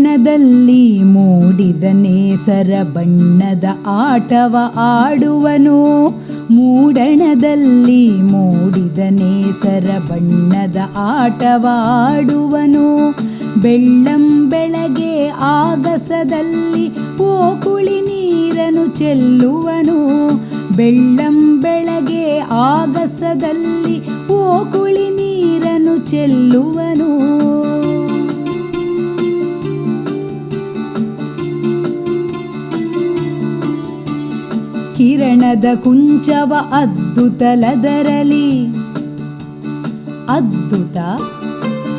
ಮೂಡಣದಲ್ಲಿ ಮೂಡಿದ ನೇಸರ ಬಣ್ಣದ ಆಟವ ಆಡುವನು. ಮೂಡಣದಲ್ಲಿ ಮೂಡಿದ ನೇಸರ ಬಣ್ಣದ ಆಟವ ಆಡುವನು. ಬೆಳ್ಳಂ ಬೆಳಗ್ಗೆ ಆಗಸದಲ್ಲಿ ಓಕುಳಿ ನೀರನು ಚೆಲ್ಲುವನು. ಬೆಳ್ಳಂ ಬೆಳಗ್ಗೆ ಆಗಸದಲ್ಲಿ ಓಕುಳಿ ನೀರನು ಚೆಲ್ಲುವನು. ಕಿರಣದ ಕುಂಚವ ಅದ್ದುತಲದರಲಿ ಅದ್ಭುತ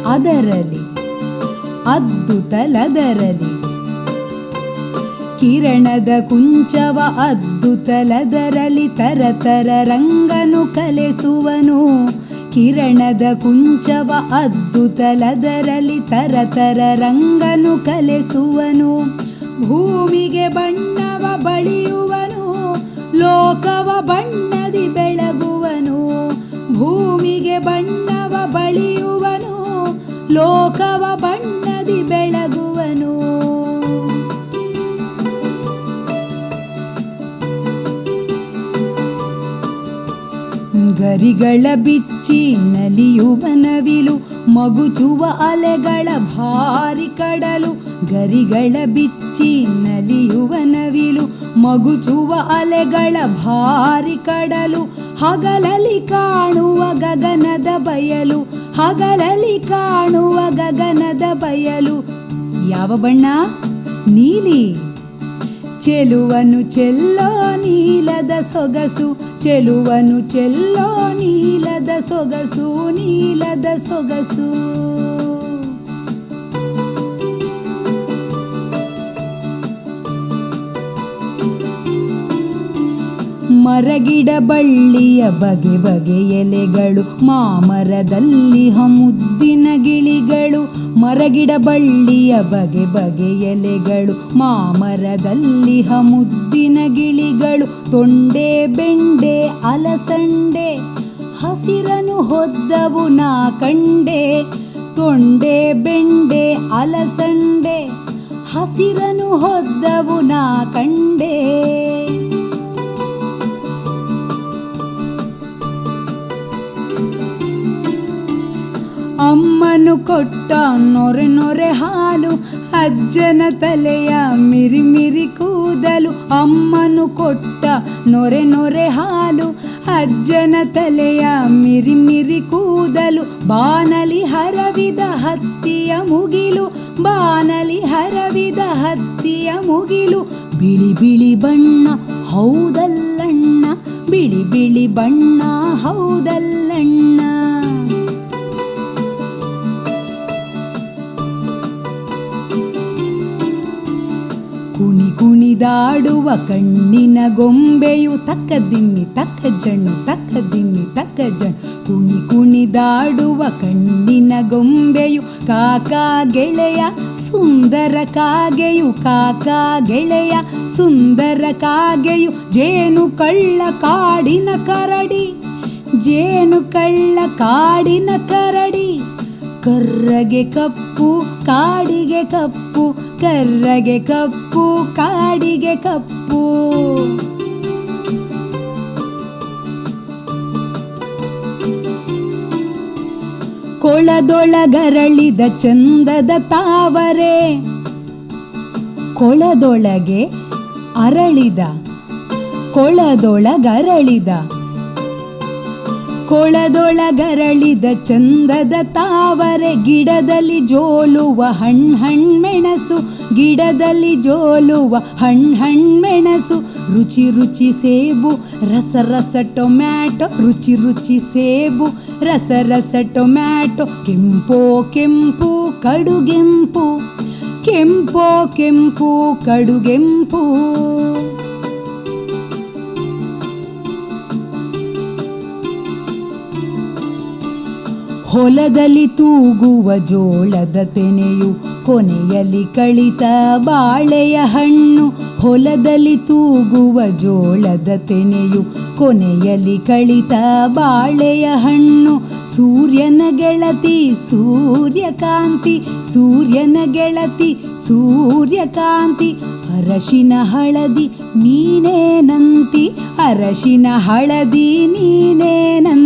ಅದರಲಿ. ಅದ್ದುತಲದರಲಿ ಕಿರಣದ ಕುಂಚವ ಅದ್ದುತಲದರಲಿ ತರತರ ರಂಗನು ಕಲೆಸುವನು. ಕಿರಣದ ಕುಂಚವ ಅದ್ದುತಲದರಲಿ ತರತರ ರಂಗನು ಕಲೆಸುವನು. ಭೂಮಿಗೆ ಬಣ್ಣವ ಬಳಿಯುವನು ಲೋಕವ ಬಣ್ಣದಿ ಬೆಳಗುವನು, ಭೂಮಿಗೆ ಬಣ್ಣವ ಬಳಿಯುವನು, ಲೋಕವ ಬಣ್ಣದಿ ಬೆಳಗುವನು. ಗರಿಗಳ ಬಿಚ್ಚಿ ನಲಿಯುವ ನವಿಲು, ಮಗುಚುವ ಅಲೆಗಳ ಭಾರಿ ಕಡಲು, ಗರಿಗಳ ಬಿಚ್ಚಿ ನಲಿಯುವ ನವಿಲು ಮಗುಚುವ ಅಲೆಗಳ ಭಾರಿ ಕಡಲು ಹಗಲಲಿ ಕಾಣುವ ಗಗನದ ಬಯಲು ಹಗಲಲಿ ಕಾಣುವ ಗಗನದ ಬಯಲು. ಯಾವ ಬಣ್ಣ? ನೀಲಿ. ಚೆಲುವನು ಚೆಲ್ಲೋ ನೀಲದ ಸೊಗಸು, ಚೆಲುವನು ಚೆಲ್ಲೋ ನೀಲದ ಸೊಗಸು ನೀಲದ ಸೊಗಸು. ಮರಗಿಡ ಬಳ್ಳಿಯ ಬಗೆ ಬಗೆ ಎಲೆಗಳು, ಮಾಮರದಲ್ಲಿ ಹಮುದ್ದಿನ ಗಿಳಿಗಳು ಮರಗಿಡ ಬಳ್ಳಿಯ ಬಗೆ ಬಗೆ ಎಲೆಗಳು, ಮಾಮರದಲ್ಲಿ ಹಮುದ್ದಿನ ಗಿಳಿಗಳು, ತೊಂಡೆ, ಬೆಂಡೆ, ಅಲಸಂಡೆ, ಹಸಿರನು ಹೊದ್ದವು ನಾ ಕಂಡೆ, ತೊಂಡೆ, ಬೆಂಡೆ, ಅಲಸಂಡೆ, ಹಸಿರನು ಹೊದ್ದವು ನಾ ಕಂಡೆ. ಕೊಟ್ಟ ನೊರೆ ನೊರೆ ಹಾಲು, ಅಜ್ಜನ ತಲೆಯ ಮಿರಿ ಮಿರಿ ಕೂದಲು, ಅಮ್ಮನು ಕೊಟ್ಟ ನೊರೆ ನೊರೆ ಹಾಲು, ಅಜ್ಜನ ತಲೆಯ ಮಿರಿ ಮಿರಿ ಕೂದಲು, ಬಾನಲಿ ಹರವಿದ ಹತ್ತಿಯ ಮುಗಿಲು, ಬಾನಲಿ ಹರವಿದ ಹತ್ತಿಯ ಮುಗಿಲು, ಬಿಳಿ ಬಿಳಿ ಬಣ್ಣ, ಹೌದಲ್ಲಣ್ಣ, ಬಿಳಿ ಬಿಳಿ ಬಣ್ಣ, ಹೌದಲ್ಲಣ್ಣ. ಕುಣಿದಾಡುವ ಕಣ್ಣಿನ ಗೊಂಬೆಯು ತಕ್ಕ ದಿಮ್ಮಿ ತಕ್ಕ ಜಣ್ಣು, ತಕ್ಕ ದಿನ್ನಿ ತಕ್ಕ ಜಣ್ಣು. ಕುಣಿ ಕುಣಿದಾಡುವ ಕಣ್ಣಿನ ಗೊಂಬೆಯು ಕಾಕಾ ಗೆಳೆಯ ಸುಂದರ ಕಾಗೆಯು, ಕಾಕಾ ಗೆಳೆಯ ಸುಂದರ ಕಾಗೆಯು. ಜೇನು ಕಳ್ಳ ಕಾಡಿನ ಕರಡಿ, ಜೇನು ಕಳ್ಳ ಕಾಡಿನ ಕರಡಿ. ಕರ್ರಗೆ ಕಪ್ಪು, ಕಾಡಿಗೆ ಕಪ್ಪು ಕರ್ರಗೆ ಕಪ್ಪು, ಕಾಡಿಗೆ ಕಪ್ಪು. ಕೊಳದೊಳಗರಳಿದ ಚಂದದ ತಾವರೆ. ಕೊಳದೊಳಗೆ ಅರಳಿದ, ಕೊಳದೊಳಗರಳಿದ. ಕೊಳದೊಳಗರಳಿದ ಚಂದದ ತಾವರೆ, ಗಿಡದಲ್ಲಿ ಜೋಲುವ ಹಣ್ ಹಣ್ಮೆಣಸು ಗಿಡದಲ್ಲಿ ಜೋಲುವ ಹಣ್ ಹಣ್ಮೆಣಸು ರುಚಿ ರುಚಿ ಸೇಬು, ರಸ ರಸ ಟೊಮ್ಯಾಟೊ, ರುಚಿ ರುಚಿ ಸೇಬು, ರಸ ರಸ ಟೊಮ್ಯಾಟೊ. ಕೆಂಪೋ ಕೆಂಪು ಕಡುಗೆಂಪು ಕೆಂಪೋ, ಕೆಂಪು ಕಡುಗೆಂಪು ಹೊಲದಲ್ಲಿ ತೂಗುವ ಜೋಳದ ತೆನೆಯು ಕೊನೆಯಲ್ಲಿ ಕಳಿತ ಬಾಳೆಯ ಹಣ್ಣು, ಹೊಲದಲ್ಲಿ ತೂಗುವ ಜೋಳದ ತೆನೆಯು. ಕೊನೆಯಲ್ಲಿ ಕಳಿತ ಬಾಳೆಯ ಹಣ್ಣು, ಸೂರ್ಯನ ಗೆಳತಿ ಸೂರ್ಯಕಾಂತಿ, ಸೂರ್ಯನ ಗೆಳತಿ ಸೂರ್ಯಕಾಂತಿ. ಅರಶಿನ ಹಳದಿ ನೀನೇನಂತಿ ಅರಶಿನ ಹಳದಿ ನೀನೇನಂತಿ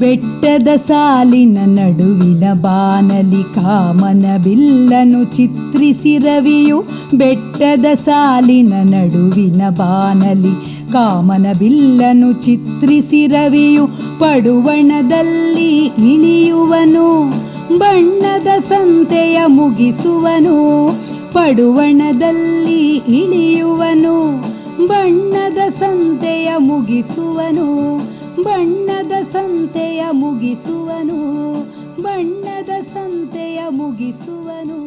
ಬೆಟ್ಟದ ಸಾಲಿನ ನಡುವಿನ ಬಾನಲಿ ಕಾಮನ ಬಿಲ್ಲನು ಚಿತ್ರಿಸಿ ರವಿಯು ಬೆಟ್ಟದ ಸಾಲಿನ ನಡುವಿನ ಬಾನಲಿ ಕಾಮನ ಬಿಲ್ಲನು ಚಿತ್ರಿಸಿ ರವಿಯು ಪಡುವಣದಲ್ಲಿ ಇಳಿಯುವನು, ಬಣ್ಣದ ಸಂತೆಯ ಮುಗಿಸುವನು, ಪಡುವಣದಲ್ಲಿ ಇಳಿಯುವನು, ಬಣ್ಣದ ಸಂತೆಯ ಮುಗಿಸುವನು, ಬಣ್ಣದ ಸಂತೆಯ ಮುಗಿಸುವನು ಬಣ್ಣದ ಸಂತೆಯ ಮುಗಿಸುವನು.